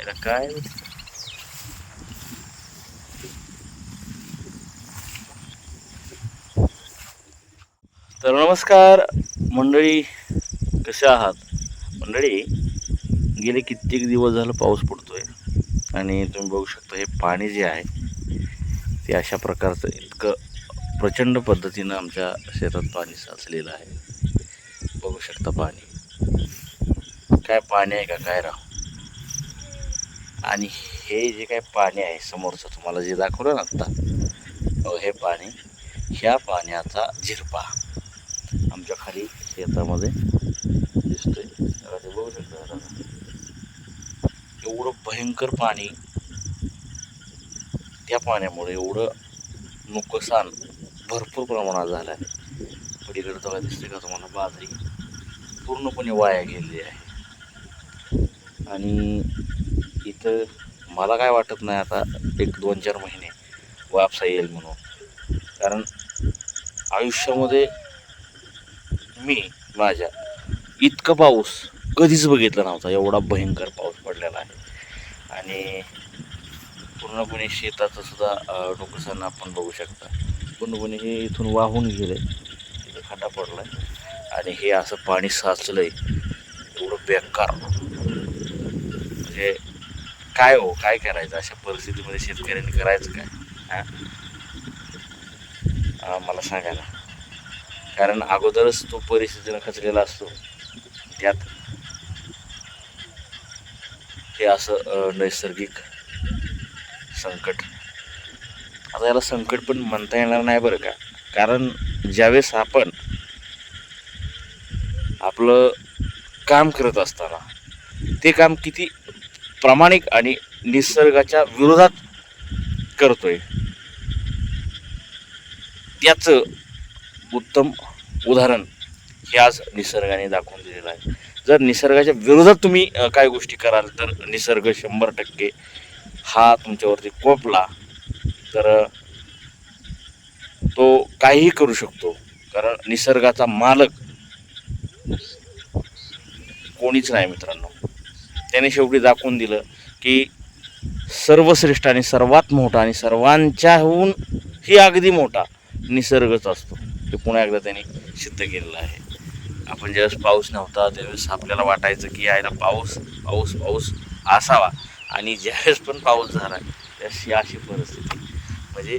याला काय तर नमस्कार मंडळी कसे आहात? मंडळी गेले कित्येक दिवस झालं पाऊस पडतोय. आणि तुम्ही बघू शकता हे पाणी जे आहे ते अशा प्रकारचं इतकं प्रचंड पद्धतीनं आमच्या शेतात पाणी साचलेलं आहे. बघू शकता पाणी. काय पाणी आहे का? काय राव आणि हे जे काय पाणी आहे समोरचं तुम्हाला जे दाखवलं ना आत्ता अहो, हे पाणी ह्या पाण्याचा झिरपा. आमच्या खाली शेतामध्ये दिसतोय. ते बघू शकता एवढं भयंकर पाणी त्या पाण्यामुळे एवढं नुकसान भरपूर प्रमाणात झालं आहे. पलीकडे बघा दिसते का तुम्हाला? बाजरी पूर्णपणे वाया गेलेली आहे. आणि इथं मला काय वाटत नाही आता एक दोन चार महिने वापसा येईल म्हणून. कारण आयुष्यामध्ये मी माझ्या इतका पाऊस कधीच बघितला नव्हता. एवढा भयंकर पाऊस पडलेला आहे. आणि पूर्णपणे शेताचं सुद्धा नुकसान आपण बघू शकता. पूर्णपणे हे इथून वाहून गेलं आहे खड्डा पडला आहे आणि हे असं पाणी साचलं आहे एवढं बेकार. म्हणजे काय हो काय करायचं? अशा परिस्थितीमध्ये शेतकऱ्यांनी करायचं काय? हां? मला सांगा ना. कारण अगोदरच तो परिस्थितीनं खचलेला असतो. त्यात हे असं नैसर्गिक संकट. आता याला संकट पण म्हणता येणार नाही बरं का? कारण ज्यावेळेस आपण आपलं काम करत असताना ते काम किती प्रामाणिक आणि निसर्गाच्या विरोधात करतोय. याचं उत्तम उदाहरण हे आज निसर्गाने दाखवून दिलेलं आहे. जर निसर्गाच्या विरोधात तुम्ही काय गोष्टी कराल तर निसर्ग शंभर टक्के हा तुमच्यावरती कोपला. तर तो काहीही करू शकतो. कारण निसर्गाचा मालक कोणीच नाही मित्रांनो. त्याने शेवटी दाखवून दिलं की सर्वश्रेष्ठ आणि सर्वात मोठा आणि सर्वांच्याहून ही अगदी मोठा निसर्गच असतो. ते पुन्हा एकदा त्यांनी सिद्ध केलेलं आहे. आपण ज्यावेळेस पाऊस नव्हता त्यावेळेस आपल्याला वाटायचं की यायला पाऊस पाऊस पाऊस असावा. आणि ज्यावेळेस पण पाऊस झाला त्यावेळेस ही अशी परिस्थिती. म्हणजे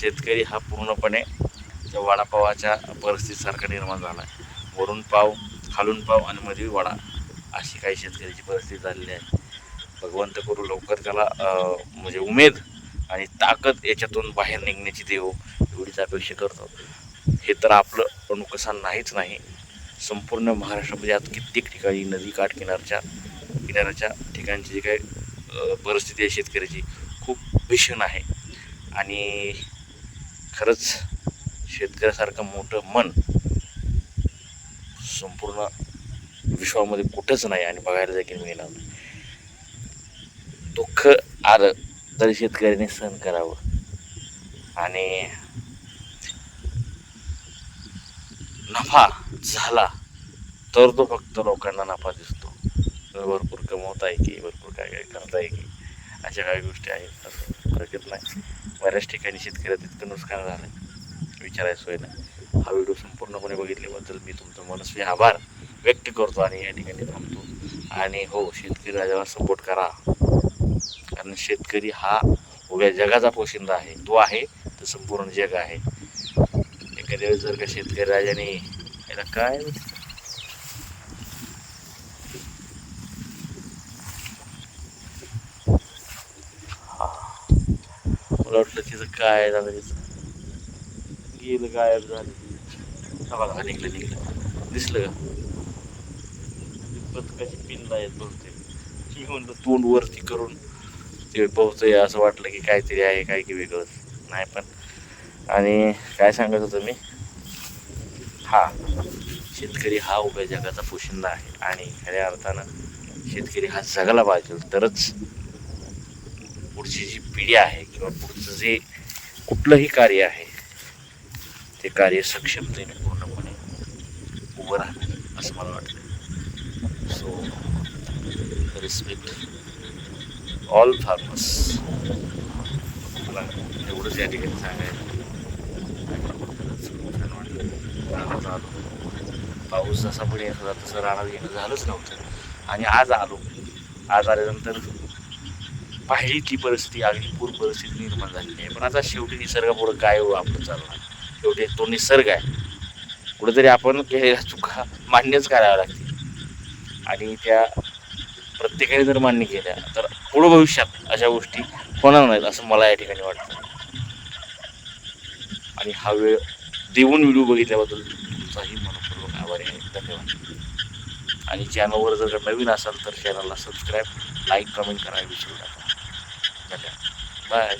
शेतकरी हा पूर्णपणे त्या वडापावाच्या परिस्थितीसारखा निर्माण झाला आहे. वरून पाव खालून पाव आणि मध्ये वडा. अशी काही शेतकऱ्याची परिस्थिती झालेली आहे. भगवंत करू लवकर त्याला म्हणजे उमेद आणि ताकद याच्यातून बाहेर निघण्याची देव एवढीच अपेक्षा करतो हे तर आपलं नुकसान नाहीच नाही. संपूर्ण महाराष्ट्रामध्ये आज कित्येक ठिकाणी नदी काठकिनारच्या किनाऱ्याच्या ठिकाणची जी काही परिस्थिती आहे शेतकऱ्याची खूप भीषण आहे. आणि खरंच शेतकऱ्यासारखं मोठं मन संपूर्ण विश्वामध्ये कुठंच नाही आणि बघायला देखील मिळणार नाही. दुःख आलं तरी शेतकऱ्याने सहन करावं. आणि नफा झाला तर तो फक्त लोकांना नफा दिसतो. भरपूर भरपूर कमवताय की भरपूर काय काय करताय की अशा काही गोष्टी आहेत. असं हरकत नाही. बऱ्याच ठिकाणी शेतकऱ्यात इतकं नुकसान झालं. विचारायचं सोय नाही. हा व्हिडिओ संपूर्णपणे बघितल्याबद्दल मी तुमचं मनस्वी आभार. व्यक्त करतो आणि या ठिकाणी थांबतो. आणि हो शेतकरी राजाला सपोर्ट करा. कारण शेतकरी हा उभ्या जगाचा पोशिंदा आहे. तो आहे तर संपूर्ण जग आहे. एखाद्या वेळेस जर का शेतकरी राजाने याला काय मला वाटलं तिचं काय झालं तिचं गेलं गायब झालं. बघा निघलं निघलं. दिसलं का? बदकाची पिल्ला आहेत बहुतेक मी म्हणलं तोंड वरती करून ते पोहतंय असं वाटलं की काहीतरी आहे काय की वेगळंच. नाही पण. आणि काय सांगत होतो मी? हा शेतकरी हा उभ्या जगाचा पोशिंदा आहे आणि खऱ्या अर्थानं शेतकरी हा जगाला पाहिजे. तरच पुढची जी पिढी आहे किंवा पुढचं जे कुठलंही कार्य आहे ते कार्य सक्षमतेने पूर्णपणे उभं राहणार असं मला वाटतं. So respect all farmers. मला एवढंच या ठिकाणी सांगायचं पाऊस जसा पण येत होता तसं राहणार येणं झालंच नव्हतं. आणि आज आलो. आज आल्यानंतर पाहिली ती परिस्थिती अगदी पूर परिस्थिती निर्माण झालेली आहे. पण आता शेवटी निसर्गापुढं काय हो आपलं चालणार? शेवटी तो निसर्ग आहे. कुठेतरी आपण केलेल्या चुका मान्यच कराव्या लागतील. आणि त्या प्रत्येकाने जर मान्य केल्या तर पुढं भविष्यात अशा गोष्टी होणार नाहीत असं मला या ठिकाणी वाटतं. आणि हा वेळ देऊन व्हिडिओ बघितल्याबद्दल तुमचाही मनपूर्वक आभारी आहे. धन्यवाद. आणि चॅनलवर जर नवीन असाल तर चॅनलला सबस्क्राईब लाईक कमेंट करायला विसरू नका. धन्यवाद. बाय